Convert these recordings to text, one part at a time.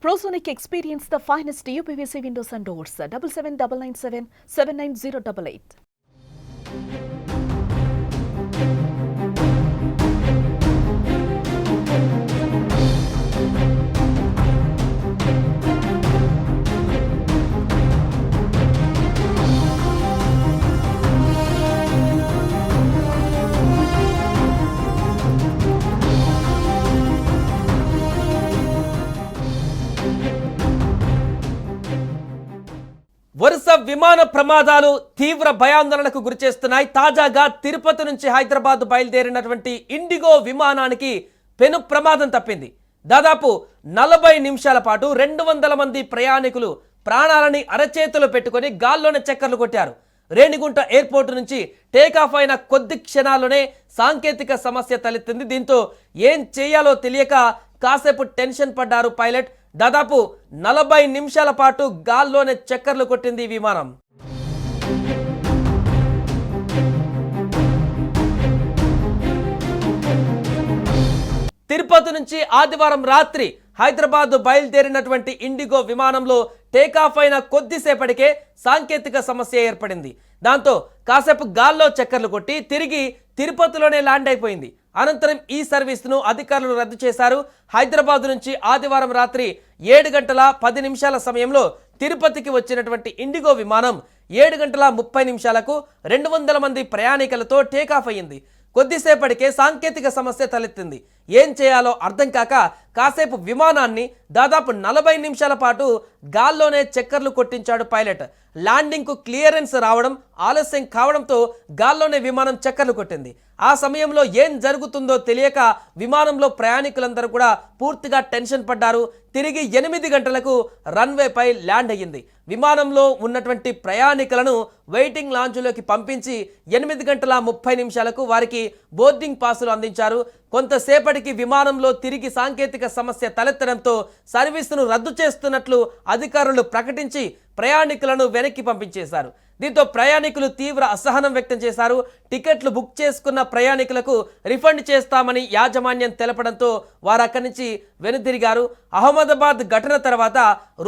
Prosonic experience the finest UPVC windows and doors. Double seven double nine seven seven nine zero double eight. వరుస విమాన ప్రమాదాలు తీవ్ర భయాందోళనకు గురిచేస్తున్నాయి తాజాగా తిరుపతి నుంచి హైదరాబాద్ బయలుదేరినటువంటి ఇండిగో విమానానికి పెను ప్రమాదం తప్పింది. దాదాపు నలభై నిమిషాల పాటు రెండు వందల మంది ప్రయాణికులు ప్రాణాలని అరచేతులు పెట్టుకొని గాల్లోనే చక్కర్లు కొట్టారు. రేణిగుంట ఎయిర్పోర్ట్ నుంచి టేకాఫ్ అయిన కొద్ది క్షణాల్లోనే సాంకేతిక సమస్య తలెత్తింది. దీంతో ఏం చేయాలో తెలియక కాసేపు టెన్షన్ పడ్డారు పైలట్. దాదాపు నలభై నిమిషాల పాటు గాల్లోనే చక్కర్లు కొట్టింది ఈ విమానం. తిరుపతి నుంచి ఆదివారం రాత్రి హైదరాబాద్ బయలుదేరినటువంటి ఇండిగో విమానంలో టేకాఫ్ అయిన కొద్దిసేపటికే సాంకేతిక సమస్య ఏర్పడింది. దాంతో కాసేపు గాల్లో చక్కర్లు కొట్టి తిరిగి తిరుపతిలోనే ల్యాండ్ అయిపోయింది. అనంతరం ఈ సర్వీస్ను అధికారులు రద్దు చేశారు. హైదరాబాద్ నుంచి ఆదివారం రాత్రి ఏడు గంటల పది నిమిషాల సమయంలో తిరుపతికి వచ్చినటువంటి ఇండిగో విమానం ఏడు గంటల ముప్పై నిమిషాలకు రెండు వందల మంది ప్రయాణికులతో టేకాఫ్ అయ్యింది. కొద్దిసేపటికే సాంకేతిక సమస్య తలెత్తింది. ఏం చేయాలో అర్థం కాక కాసేపు విమానాన్ని దాదాపు నలభై నిమిషాల పాటు గాల్లోనే చక్కర్లు కొట్టించాడు పైలట్. ల్యాండింగ్కు క్లియరెన్స్ రావడం ఆలస్యం కావడంతో గాల్లోనే విమానం చక్కర్లు కొట్టింది. ఆ సమయంలో ఏం జరుగుతుందో తెలియక విమానంలో ప్రయాణికులందరూ కూడా పూర్తిగా టెన్షన్ పడ్డారు. తిరిగి ఎనిమిది గంటలకు రన్వేపై ల్యాండ్ అయ్యింది. విమానంలో ఉన్నటువంటి ప్రయాణికులను వెయిటింగ్ లాంచ్లోకి పంపించి ఎనిమిది గంటల ముప్పై నిమిషాలకు వారికి బోర్డింగ్ పాసులు అందించారు. కొంతసేపటికి విమానంలో తిరిగి సాంకేతిక సమస్య తలెత్తడంతో సర్వీసును రద్దు చేస్తున్నట్లు అధికారులు ప్రకటించి ప్రయాణికులను వెనక్కి పంపించేశారు. దీంతో ప్రయాణికులు తీవ్ర అసహనం వ్యక్తం చేశారు. టికెట్లు బుక్ చేసుకున్న ప్రయాణికులకు రిఫండ్ చేస్తామని యాజమాన్యం తెలపడంతో వారు అక్కడి నుంచి వెనుదిరిగారు. అహ్మదాబాద్ ఘటన తర్వాత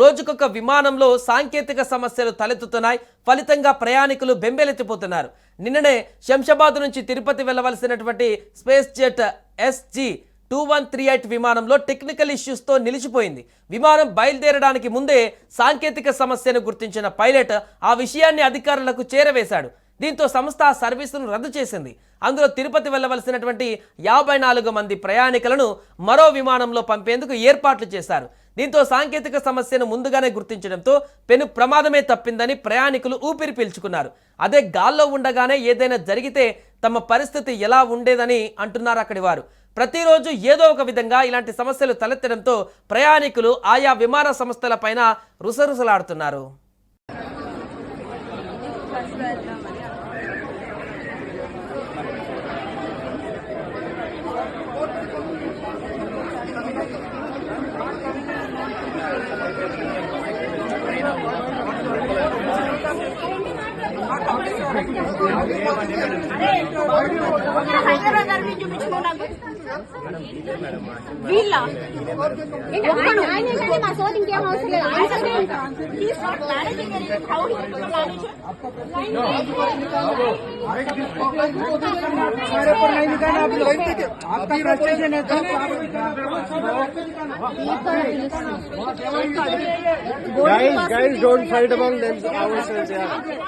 రోజుకొక విమానంలో సాంకేతిక సమస్యలు తలెత్తుతున్నాయి. ఫలితంగా ప్రయాణికులు బెంబేలెత్తిపోతున్నారు. నిన్ననే శంషాబాద్ నుంచి Tirupati వెళ్ళవలసినటువంటి SpiceJet SG two one three eight విమానంలో టెక్నికల్ ఇష్యూస్తో నిలిచిపోయింది. విమానం బయలుదేరడానికి ముందే సాంకేతిక సమస్యను గుర్తించిన పైలట్ ఆ విషయాన్ని అధికారులకు చేరవేశాడు. దీంతో సంస్థ సర్వీసును రద్దు చేసింది. అందులో తిరుపతి వెళ్ళవలసినటువంటి యాభై నాలుగు మంది ప్రయాణికులను మరో విమానంలో పంపేందుకు ఏర్పాట్లు చేశారు. దీంతో సాంకేతిక సమస్యను ముందుగానే గుర్తించడంతో పెను ప్రమాదమే తప్పిందని ప్రయాణికులు ఊపిరి పీల్చుకున్నారు. అదే గాల్లో ఉండగానే ఏదైనా జరిగితే తమ పరిస్థితి ఎలా ఉండేదని అంటున్నారు అక్కడి వారు. ప్రతిరోజు ఏదో ఒక విధంగా ఇలాంటి సమస్యలు తలెత్తడంతో ప్రయాణికులు ఆయా విమాన సంస్థలపైన రుసరుసలాడుతున్నారు. హైదరాబాద్ నుంచి చూపించుకున్నాను వీళ్ళ ఒక్కడు ఆయనే కానీ మా సోది ఇంకేం అవసరం లేదు ఆయన He's not managing anything. How he will manage it? guys, guys, don't fight among them ourselves. Yeah.